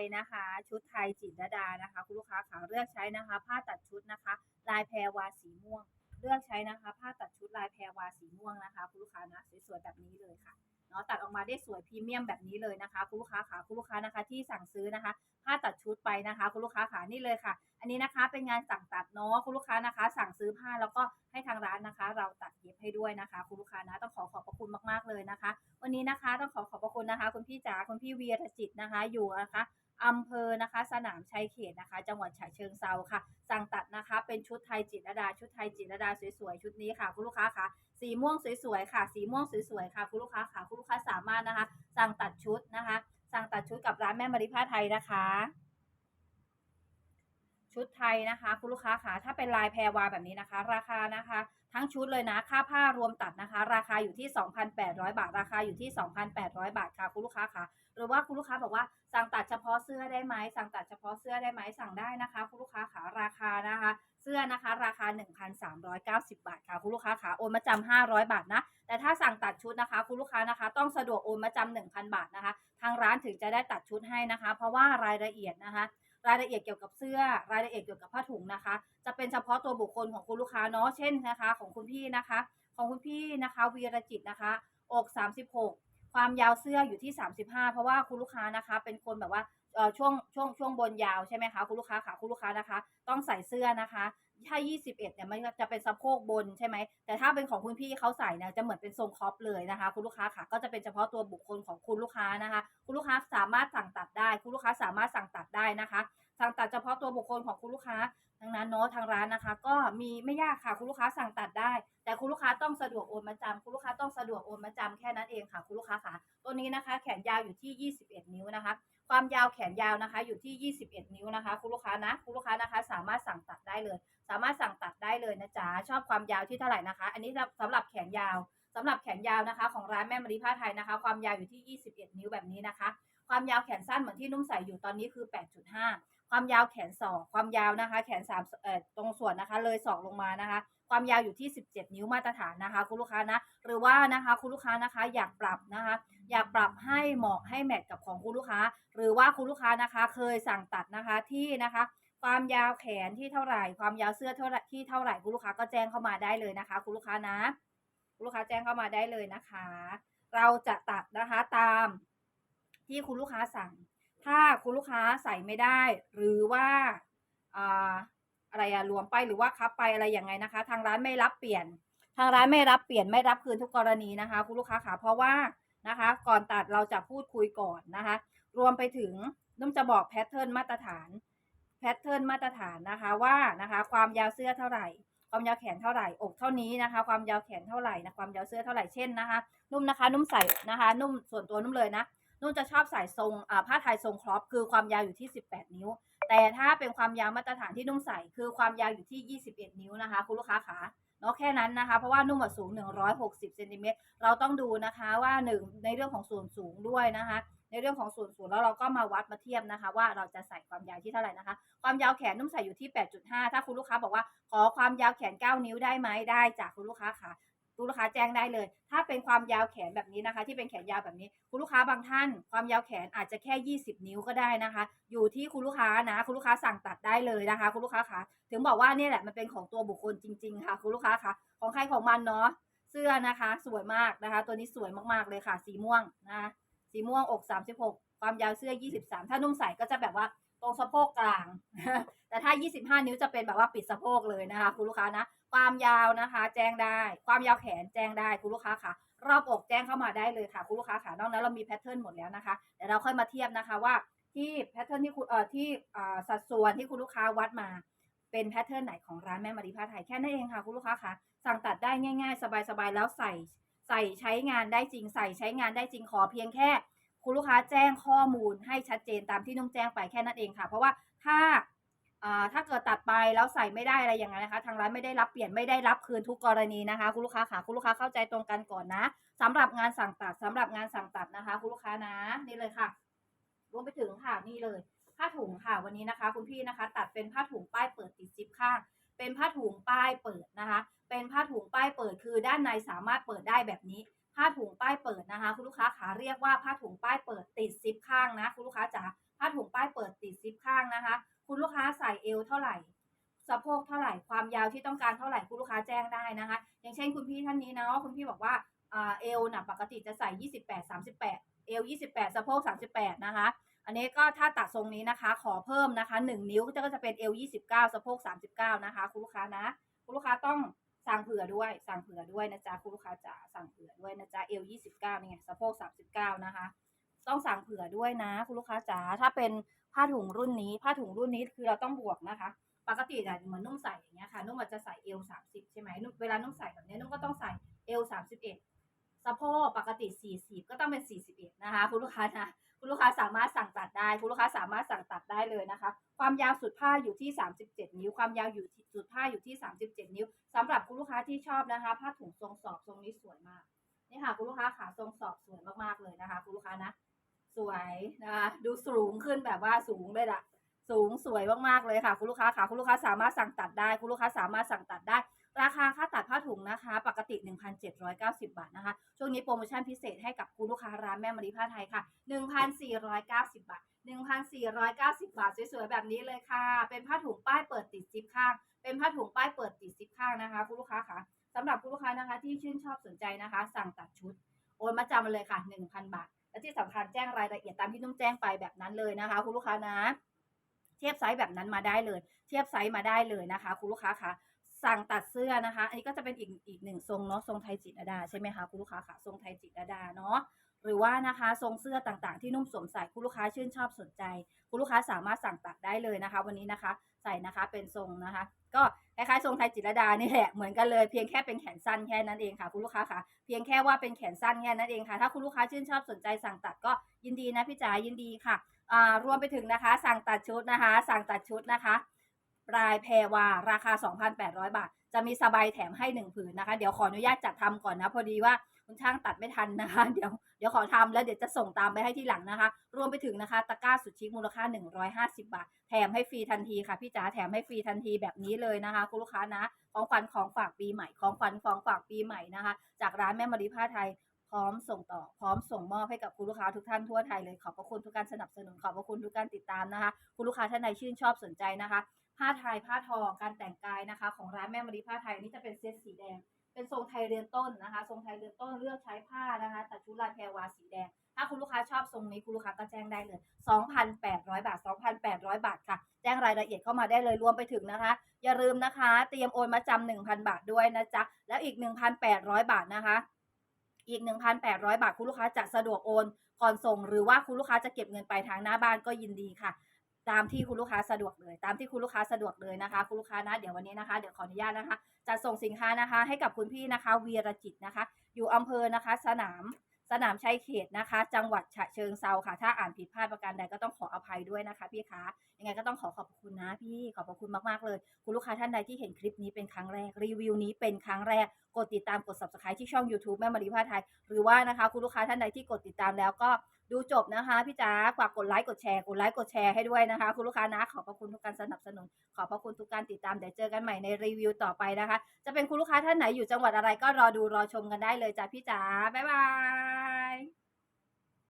ยนะคะ ชุดไทยจิตรดานะคะ คุณลูกค้าขาเลือกใช้นะคะ ผ้าตัดชุดนะคะ ลายแพรวาสีม่วง เลือกใช้นะคะ ผ้าตัดชุดลายแพรวาสีม่วงนะคะ คุณลูกค้านะสวยๆแบบนี้เลยค่ะเนาะตัดออกมาได้สวยพรีเมียมแบบนี้เลยนะคะคุณลูกค้าขาคุณลูกค้านะคะที่สั่งซื้อนะคะผ้าตัดชุดไปนะคะ คุณลูกค้าขานี่เลยค่ะ อันนี้นะคะเป็นงานสั่งตัดเนาะคุณลูกค้านะคะ สั่งซื้อผ้าแล้วก็ให้ทางร้านนะคะ เราตัดเย็บให้ด้วยนะคะ คุณลูกค้านะต้องขอขอบพระคุณมากๆเลยนะคะ วันนี้นะคะต้องขอขอบพระคุณนะคะ คุณพี่จ๋าคุณพี่เวียรจิตนะคะอยู่นะคะ อำเภอนะคะสนามชัยเขตนะคะ จังหวัดฉะเชิงเซาค่ะ สั่งตัดนะคะเป็นชุดไทยจิตรดา ชุดไทยจิตรดาสวยๆชุดนี้ค่ะ คุณลูกค้าค่ะสีม่วงสวยๆค่ะ สีม่วงสวยๆค่ะ คุณลูกค้าค่ะคุณลูกค้าสามารถนะคะ สั่งตัดชุดนะคะ สั่งตัดชุดกับร้านแม่มาริผ้าไทยนะคะ ชุดไทยนะคะคุณลูกค้าค่ะถ้าเป็นลายแพรวาแบบนี้นะคะ ราคานะคะ ทั้งชุดเลยนะ ค่าผ้ารวมตัดนะคะ ราคาอยู่ที่ 2,800 บาท ราคาอยู่ที่ 2,800 บาทค่ะคุณลูกค้าค่ะหรือว่าคุณลูกค้าบอกว่าสั่งตัดเฉพาะเสื้อได้ไหมสั่งตัดเฉพาะเสื้อได้ไหมสั่งได้นะคะคุณลูกค้าค่ะราคานะคะ เสื้อนะคะ ราคา 1,390 บาทค่ะคุณลูกค้าค่ะโอนมาจำ500 บาทนะแต่ถ้าสั่งตัดชุดนะคะ คุณลูกค้านะคะ ต้องสะดวกโอนมาจำ1,000 บาทนะคะ ทางร้านถึงจะได้ตัดชุดให้นะคะ เพราะว่ารายละเอียดนะคะ รายละเอียดเกี่ยวกับเสื้อ รายละเอียดเกี่ยวกับผ้าถุงนะคะ จะเป็นเฉพาะตัวบุคคลของคุณลูกค้าเนาะ เช่นนะคะ ของคุณพี่นะคะ ของคุณพี่นะคะวีรจิตนะคะ อก 36 ความยาวเสื้ออยู่ที่ 35 เพราะว่าคุณลูกค้านะคะ เป็นคนแบบว่าเออช่วงช่วงช่วงบนยาวใช่ไหมคะคุณลูกค้าค่ะคุณลูกค้านะคะ ต้องใส่เสื้อนะคะ ถ้า 21เนี่ยมันจะเป็นสะโพกบนใช่ไหม แต่ถ้าเป็นของคุณพี่เขาใส่เนี่ยจะเหมือนเป็นทรงคอปเลยนะคะ คุณลูกค้าค่ะก็จะเป็นเฉพาะตัวบุคคลของคุณลูกค้านะคะ คุณลูกค้าสามารถสั่งตัดได้ คุณลูกค้าสามารถสั่งตัดได้นะคะ สั่งตัดเฉพาะตัวบุคคลของคุณลูกค้า ดังนั้นเนาะทางร้านนะคะ ก็มีไม่ยากค่ะคุณลูกค้าสั่งตัดได้ แต่คุณลูกค้าต้องสะดวกโอนมาจำคุณลูกค้าต้องสะดวกโอนมาจำแค่นั้นเองค่ะคุณลูกค้าค่ะตัวนี้นะคะ แขนยาวอยู่ที่ 21 นิ้วนะคะ ความยาวแขนยาวนะคะ อยู่ที่ 21 นิ้วนะคะ คุณลูกค้านะคุณลูกค้านะคะ สามารถสั่งตัดได้เลย สามารถสั่งตัดได้เลยนะจ๊ะชอบความยาวที่เท่าไหร่นะคะ อันนี้สำหรับแขนยาวสำหรับแขนยาวนะคะ ของร้านแม่มะลิผ้าไทยนะคะ ความยาวอยู่ที่ 21 นิ้วแบบนี้นะคะ ความยาวแขนสั้นเหมือนที่นุ่มใส่อยู่ตอนนี้คือ 8.5 ความยาวแขนศอกความยาวนะคะ แขนสามเอ่อตรงส่วนนะคะ เลยศอกลงมานะคะ ความยาวอยู่ที่ 17 นิ้วมาตรฐานนะคะ คุณลูกค้านะ หรือว่านะคะคุณลูกค้านะคะอยากปรับนะคะ อยากปรับให้เหมาะให้แมทกับของคุณลูกค้า หรือว่าคุณลูกค้านะคะเคยสั่งตัดนะคะที่นะคะความยาวแขนที่เท่าไหร่ ความยาวเสื้อเท่าไหร่ที่เท่าไหร่คุณลูกค้าก็แจ้งเข้ามาได้เลยนะคะ คุณลูกค้านะ คุณลูกค้าแจ้งเข้ามาได้เลยนะคะ เราจะตัดนะคะตามที่คุณลูกค้าสั่ง ถ้าคุณลูกค้าใส่ไม่ได้ หรือว่าอ่าอะไรอะรวมไปหรือว่าคับไปอะไรอยังไงนะคะ ทางร้านไม่รับเปลี่ยน ทางร้านไม่รับเปลี่ยนไม่รับคืนทุกกรณีนะคะ คุณลูกค้าค่ะเพราะว่านะคะ ก่อนตัดเราจะพูดคุยก่อนนะคะ รวมไปถึงนุ่มจะบอกแพทเทิร์นมาตรฐานแพทเทิร์นมาตรฐานนะคะว่านะคะ ความยาวเสื้อเท่าไหร่ ความยาวแขนเท่าไหร่อกเท่านี้นะคะ ความยาวแขนเท่าไหร่นะความยาวเสื้อเท่าไหร่เช่นนะคะ นุ่มนะคะ นุ่มใส่นะคะ นุ่มส่วนตัวนุ่มเลยนะ นุ่นจะชอบใส่ทรงอ่าผ้าไทยทรงครอปคือความยาวอยู่ที่ 18 นิ้ว แต่ถ้าเป็นความยาวมาตรฐานที่นุ่มใส่คือความยาวอยู่ที่ 21 นิ้วนะคะ คุณลูกค้าขาเนาะแค่นั้นนะคะ เพราะว่านุ่มสูง 160เซนติเมตรเราต้องดูนะคะว่าหนึ่งในเรื่องของส่วนสูงด้วยนะคะ ในเรื่องของส่วนสูงแล้วเราก็มาวัดมาเทียบนะคะ ว่าเราจะใส่ความยาวที่เท่าไหร่นะคะ ความยาวแขนนุ่มใส่อยู่ที่ 8.5 ถ้าคุณลูกค้าบอกว่าขอความยาวแขน 9 นิ้วได้ไหมได้จากคุณลูกค้าค่ะ คุณลูกค้าแจ้งได้เลย ถ้าเป็นความยาวแขนแบบนี้นะคะ ที่เป็นแขนยาวแบบนี้ คุณลูกค้าบางท่าน ความยาวแขนอาจจะแค่ 20 นิ้วก็ได้นะคะ อยู่ที่คุณลูกค้านะ คุณลูกค้าสั่งตัดได้เลยนะคะ คุณลูกค้าคะถึงบอกว่าเนี่ยแหละมันเป็นของตัวบุคคลจริง ๆ ค่ะ คุณลูกค้าคะของใครของมันเนาะเสื้อนะคะ สวยมากนะคะ ตัวนี้สวยมากๆเลยค่ะ สีม่วงนะคะสีม่วงอก 36 ความยาวเสื้อ 23 ถ้านุ่มใส่ก็จะแบบว่า ตรงสะโพกกลาง แต่ถ้า 25 นิ้วจะเป็นแบบว่าปิดสะโพกเลยนะคะ คุณลูกค้านะ ความยาวนะคะ แจ้งได้ ความยาวแขนแจ้งได้คุณลูกค้าค่ะ รอบอกแจ้งเข้ามาได้เลยค่ะ คุณลูกค้าค่ะ นอกนั้นเรามีแพทเทิร์นหมดแล้วนะคะ เดี๋ยวเราค่อยมาเทียบนะคะว่าที่แพทเทิร์นที่คุณเอ่อที่อ่าสัดส่วนที่คุณลูกค้าวัดมาเป็นแพทเทิร์นไหนของร้านแม่มารีผ้าไทยแค่นั้นเองค่ะคุณลูกค้าค่ะสั่งตัดได้ง่าย ๆ สบายๆแล้วใส่ใส่ใช้งานได้จริง ใส่ใช้งานได้จริงขอเพียงแค่ คุณลูกค้าแจ้งข้อมูลให้ชัดเจนตามที่นุ่มแจ้งไปแค่นั้นเองค่ะ เพราะว่าถ้าถ้าเกิดตัดไปแล้วใส่ไม่ได้อะไรอย่างเงี้ยนะคะ ทางร้านไม่ได้รับเปลี่ยนไม่ได้รับคืนทุกกรณีนะคะ คุณลูกค้าค่ะคุณลูกค้าเข้าใจตรงกันก่อนนะสำหรับงานสั่งตัดสำหรับงานสั่งตัดนะคะ คุณลูกค้านะนี่เลยค่ะ รวมไปถึงค่ะนี่เลย ผ้าถุงค่ะวันนี้นะคะ คุณพี่นะคะ ตัดเป็นผ้าถุงป้ายเปิดติดซิปข้างเป็นผ้าถุงป้ายเปิดนะคะ เป็นผ้าถุงป้ายเปิดคือด้านในสามารถเปิดได้แบบนี้ ผ้าถุงป้ายเปิดนะคะ คุณลูกค้าขาเรียกว่าผ้าถุงป้ายเปิดติดซิปข้างนะ คุณลูกค้าจ๋าผ้าถุงป้ายเปิดติดซิปข้างนะคะ คุณลูกค้าใส่เอวเท่าไหร่สะโพกเท่าไหร่ความยาวที่ต้องการเท่าไหร่คุณลูกค้าแจ้งได้นะคะ อย่างเช่นคุณพี่ท่านนี้นะคุณพี่บอกว่าอเอวน่ะปกติจะใส่ 28 38 เอว 28 สะโพก 38 นะคะ อันนี้ก็ถ้าตัดทรงนี้นะคะ ขอเพิ่มนะคะ 1 นิ้วก็จะเป็นเอว 29 สะโพก 39 นะคะ คุณลูกค้านะ คุณลูกค้าต้อง สั่งเผื่อด้วย สั่งเผื่อด้วยนะจ๊ะคุณลูกค้าจ๋าสั่งเผื่อด้วยนะจ๊ะเอว29นี่ไงสะโพก39นะคะ ต้องสั่งเผื่อด้วยนะ คุณลูกค้าจ๋าถ้าเป็นผ้าถุงรุ่นนี้ผ้าถุงรุ่นนี้คือเราต้องบวกนะคะ ปกติอะเหมือนนุ่มใส่อย่างเงี้ยค่ะนุ่มอาจจะใส่เอว30ใช่ไหมเวลานุ่มใส่แบบเนี้ยนุ่มก็ต้องใส่เอว31สะโพกปกติ40ก็ต้องเป็น41นะคะ คุณลูกค้านะ คุณลูกค้าสามารถสั่งตัดได้ คุณลูกค้าสามารถสั่งตัดได้เลยนะคะ ความยาวสุดผ้าอยู่ที่ 37 นิ้ว ความยาวอยู่สุดผ้าอยู่ที่ 37 นิ้วสำหรับคุณลูกค้าที่ชอบนะคะ ผ้าถุงทรงสอบทรงนี้สวยมากนี่ค่ะคุณลูกค้าขาทรงสอบสวยมากๆเลยนะคะ คุณลูกค้านะสวยนะคะดูสูงขึ้นแบบว่าสูงเลยละสูงสวยมากๆเลยค่ะ คุณลูกค้าค่ะคุณลูกค้าสามารถสั่งตัดได้ คุณลูกค้าสามารถสั่งตัดได้ ราคาค่าตัดผ้าถุงนะคะ ปกติ 1,790 บาทนะคะ ช่วงนี้โปรโมชั่นพิเศษให้กับคุณลูกค้าร้านแม่มารีผ้าไทยค่ะ 1,490 บาท 1,490 บาท สวยๆ แบบนี้เลยค่ะ เป็นผ้าถุงป้ายเปิดติดซิปข้าง เป็นผ้าถุงป้ายเปิดติดซิปข้างนะคะคุณลูกค้าค่ะสำหรับคุณลูกค้านะคะที่ชื่นชอบสนใจนะคะ สั่งตัดชุด โอนมาจำมาเลยค่ะ 1,000 บาท และที่สำคัญแจ้งรายละเอียดตามที่นุ่มแจ้งไปแบบนั้นเลยนะคะคุณลูกค้านะ เทียบไซส์แบบนั้นมาได้เลย เทียบไซส์มาได้เลยนะคะ คุณลูกค้าคะ สั่งตัดเสื้อนะคะ อันนี้ก็จะเป็นอีกอีกหนึ่งทรงเนาะทรงไทยจิตรดาใช่ไหมคะคุณลูกค้าคะทรงไทยจิตรดาเนาะหรือว่านะคะทรงเสื้อต่างๆ ที่นุ่มสวมใส่คุณลูกค้าชื่นชอบสนใจ คุณลูกค้าสามารถสั่งตัดได้เลยนะคะ วันนี้นะคะ ใส่นะคะเป็นทรงนะคะ ก็คล้ายๆทรงไทยจิตรดานี่แหละเหมือนกันเลยเพียงแค่เป็นแขนสั้นแค่นั้นเองค่ะ คุณลูกค้าค่ะ เพียงแค่ว่าเป็นแขนสั้นแค่นั้นเองค่ะ ถ้าคุณลูกค้าชื่นชอบสนใจสั่งตัดก็ยินดีนะพี่จ๋ายินดีค่ะอ่ารวมไปถึงนะคะ สั่งตัดชุดนะคะ สั่งตัดชุดนะคะ ปลายแพรวาราคา 2,800 บาท จะมีสบายแถมให้หนึ่งผืนนะคะ เดี๋ยวขออนุญาตจัดทำก่อนนะ พอดีว่าคุณช่างตัดไม่ทันนะคะ เดี๋ยวเดี๋ยวขอทำแล้วเดี๋ยวจะส่งตามไปให้ที่หลังนะคะ รวมไปถึงนะคะ ตะกร้าสุดชิคมูลค่า 150 บาท แถมให้ฟรีทันทีค่ะ พี่จ๋าแถมให้ฟรีทันทีแบบนี้เลยนะคะ คุณลูกค้านะ ของขวัญของฝากปีใหม่ ของขวัญของฝากปีใหม่นะคะ จากร้านแม่มารีผ้าไทยพร้อมส่งต่อพร้อมส่งมอบให้กับคุณลูกค้าทุกท่านทั่วไทยเลยขอบพระคุณทุกการสนับสนุนขอบพระคุณทุกการติดตามนะคะ คุณลูกค้าท่านใดชื่นชอบสนใจนะคะ ผ้าไทยผ้าทอการแต่งกายนะคะ ของร้านแม่มารีผ้าไทยนี่จะเป็นเซตสีแดง เป็นทรงไทยเรือนต้นนะคะ ทรงไทยเรือนต้นเลือกใช้ผ้านะคะตัดชุดลายแพรวาสีแดง ถ้าคุณลูกค้าชอบทรงนี้คุณลูกค้าก็แจ้งได้เลย 2,800 บาท 2,800 บาทค่ะ แจ้งรายละเอียดเข้ามาได้เลยรวมไปถึงนะคะ อย่าลืมนะคะ เตรียมโอนมาจำ1,000 บาทด้วยนะจ๊ะแล้วอีก 1,800 บาทนะคะอีก 1,800 บาท คุณลูกค้าจะสะดวกโอนก่อนส่ง หรือว่าคุณลูกค้าจะเก็บเงินไปทางหน้าบ้านก็ยินดีค่ะ ตามที่คุณลูกค้าสะดวกเลย ตามที่คุณลูกค้าสะดวกเลยนะคะ คุณลูกค้านะเดี๋ยววันนี้นะคะเดี๋ยวขออนุญาตนะคะจะส่งสินค้านะคะ ให้กับคุณพี่นะคะวีรจิตนะคะ อยู่อำเภอนะคะ สนามสนามชัยเขตนะคะ จังหวัดฉะเชิงเซาค่ะ ถ้าอ่านผิดพลาดประการใดก็ต้องขออภัยด้วยนะคะ พี่คะยังไงก็ต้องขอขอบคุณนะ พี่ขอบคุณมากๆเลย คุณลูกค้าท่านใดที่เห็นคลิปนี้เป็นครั้งแรกรีวิวนี้เป็นครั้งแรกกดติดตามกด subscribe ที่ช่อง YouTube แม่มารีพาไทย หรือว่านะคะคุณลูกค้าท่านใดที่กดติดตามแล้วก็ ดูจบนะคะพี่จ๋าฝากกดไลค์กดแชร์กดไลค์กดแชร์ให้ด้วยนะคะ คุณลูกค้านะ ขอบพระคุณทุกการสนับสนุน ขอบพระคุณทุกการติดตามเดี๋ยวเจอกันใหม่ในรีวิวต่อไปนะคะ จะเป็นคุณลูกค้าท่านไหนอยู่จังหวัดอะไรก็รอดูรอชมกันได้เลยจ้ะพี่จ๋าบ๊ายบาย